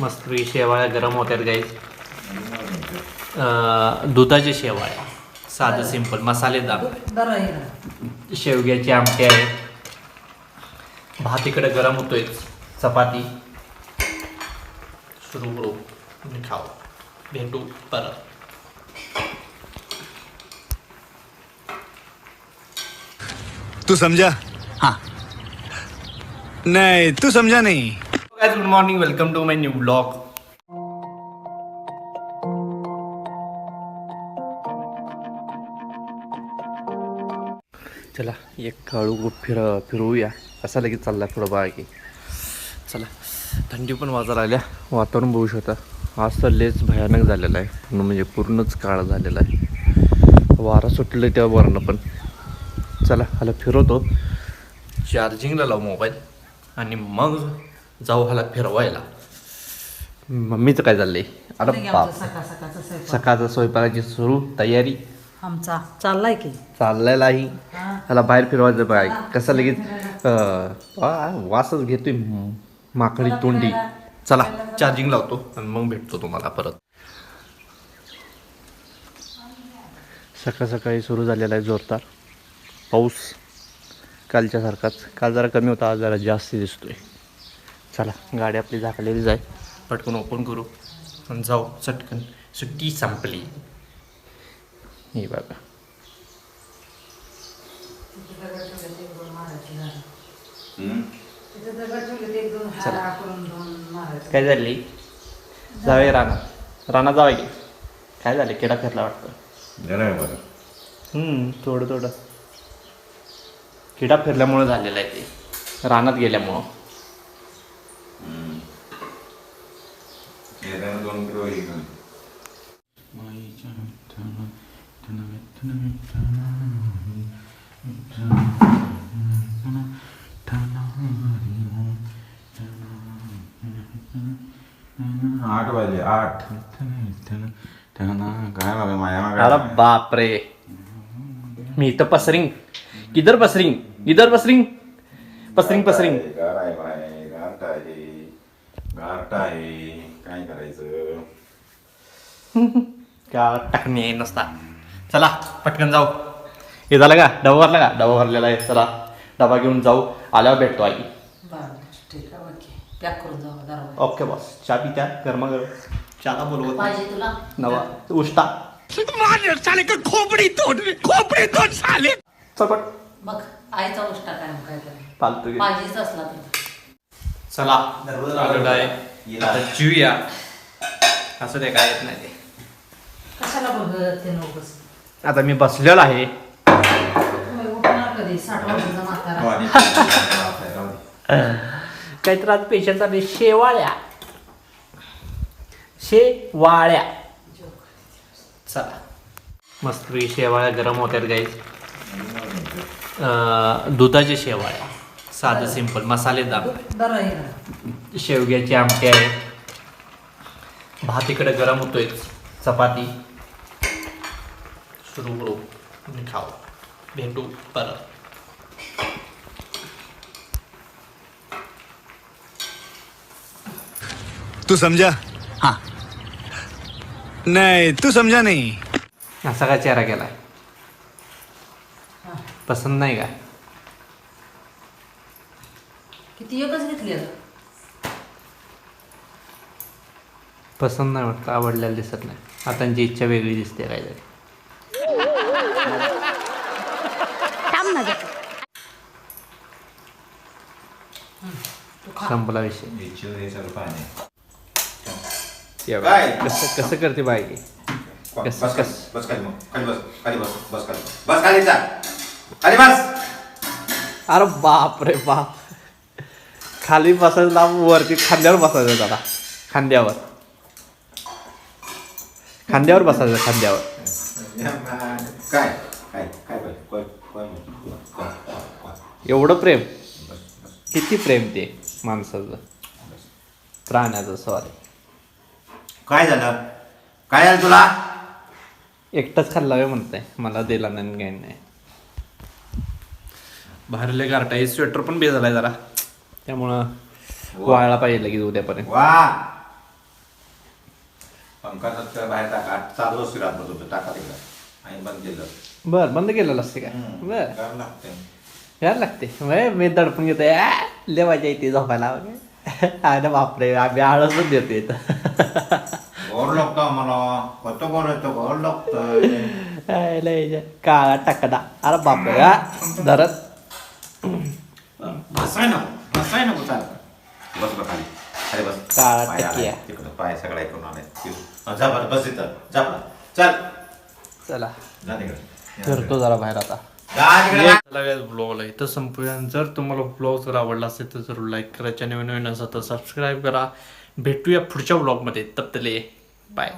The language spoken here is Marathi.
मस्त शेवाळ्या गरम होत्यात गाईज दुधाच्या शेवाळ्या. साधं सिंपल मसालेदार. शेवग्याची आमटी आहे. भात इकडे गरम होतोय. चपाती. सुरू करू. खाऊ. भेटू परत. तू समझा? हाँ. नहीं तू समझा नहीं. Guys good morning welcome to my new vlog. चला एक काळू फिर फिरवूया असा लगेच चालला थोडं बाकी चला थंडी पण वाजायला आल्या वातावरण बघू शकता. आज तर लेच भयानक झालेला आहे. पूर्ण म्हणजे पूर्णच काळ झालेला आहे. वारा सुटलं तेव्हा वरणं पण. चला आला फिरवतो. चार्जिंगला लाव मोबाईल. आणि मग जाऊ ह्याला फिरवायला. मम्मीचं काय चाललंय अरे बाप सकाळ सकाळचा स्वयंपाक. सकाळचा स्वयंपाकाची सुरू तयारी. आमचा चाललाय की. चाललेलाही. हा. ह्याला बाहेर फिरवायचं बाय. कसं लगेच अं, वासच घेतोय माकडी तोंडी. चला. चार्जिंग लावतो आणि मग भेटतो तुम्हाला परत. सकाळ सकाळी सुरू झालेला आहे जोरदार. पाऊस कालच्यासारखाच. काल जरा कमी होता आज जरा जास्त दिसतोय. चला गाडी आपली झाकलेलीच आहे पटकन ओपन करू. आणि जाऊ चटकन. सुट्टी संपली. हे बघा. काय झाली? जावे राणा. राणा जावे की. काय झाले? किडा फिरला वाटतं. थोडं थोडं. किडा फिरल्यामुळं झालेलं आहे ते. रानात गेल्यामुळं. येताना दोन आठ वाजले आठ. काय बघा माया अरे बापरे. मी इथं पसरिंग. किधर पसरिंग? इधर पसरिंग. पसरिंग पसरिंग गार आहे बाय गारट आहे आहे काय करायचं? का टाकणे नसता. चला पटकन जाऊ. हे झालं का? डबा भरला का? डबा भरलेला आहे. चला डबा घेऊन जाऊ. आल्यावर भेटतो आई. बरं ठीक आहे ओके पॅक करून जाऊ दरवाजा ओके बॉस. चहा पित्या गरमा गरम. चहा बोलवत नाही. पाहिजे तुला. नवा. उष्टा. चपट मग आईचा उष्टा काय पालतू घे. असला चला. आलेलो आहे आता जीवया. असं ते काय येत नाही. ते कशाला बघत ते नकोस आता मी बसलेलो आहे. तुम्ही उठणार कधी. साठ वर्षाचा हो, म्हातारा. काहीतरी आज पेशंट आले शेवाळ्या. शेवाळ्या. चला. मस्त शेवाळ्या गरम होत्यात गाईज दुधाच्या शेवाळ्या. साधं सिंपल मसालेदार बरं आहे ना. शेवग्याची आमटी आहे. भात इकडे गरम होतोय. चपाती. सुरू करू. आणि खाऊ. भेटू परत. तू समझा? हाँ. नहीं तू समझा नहीं. असा का चेहरा केलाय पसंत नाही का? किती एकच घेतली आता? पसंत नाही वाटतं आवडलेलं दिसत नाही आता त्यांची इच्छा वेगळी दिसते काहीतरी तू खा संपला विषय चिव हे पाणी. ये बघ. काय? कसं कसं करते बायकी बस कस- खाली कस? बस खाली मग खाली बस खाली बस बस खाली बस खाली जा खाली बस अरे बाप रे बाप खाली बसायचं लांब वरती खांद्यावर बसायचं दादा. खांद्यावर. खांद्यावर बसायचं खांद्यावर. काय? एवढं प्रेम? किती प्रेम ते माणसाचं? प्राण्याचं सॉरी काय झालं? काय झालं तुला? एकटाच खाल्ला वे म्हणताय. मला दिला नाही काही नाही. बाहेरले गारटा स्वेटर पण बेजालाय जरा. त्यामुळं वाळला पाहिजे लगेच उद्यापर्यंत वा. पंकजात बाहेर टाका. चालू असते रात्र तुमचं टाका तिकडं. आणि बंद केलं. बर बंद केलेलं असते हम्म. बर. लागतंय यायला लागते. वय मी दडपून घेतो या लय मजा येते झोपायला. वगैरे अरे बापरे आम्ही आळसच देतो इथं. गोड लागतं आम्हाला. कसं बोलायचं गोड लागतं आय, लय जे- काळा टाकडा अरे बापरे धरत. बसाय नको बसाय नको चाल. बस बस खाली. खाली बस. काळा पाय आलाय. तिकडं पाय सगळा ऐकून आलाय. जा बरं बस इथं. जा बरं. चल. चला. जा तिकडे. फिरतो जरा बाहेर आता. जा तिकडे. ब्लॉगला इथं संपूया. जर तुम्हाला ब्लॉग जर आवडला असेल तर जरूर लाईक करा. चॅनल नवीन असेल तर सबस्क्राईब करा. भेटूया पुढच्या ब्लॉगमध्ये तप्तले बाय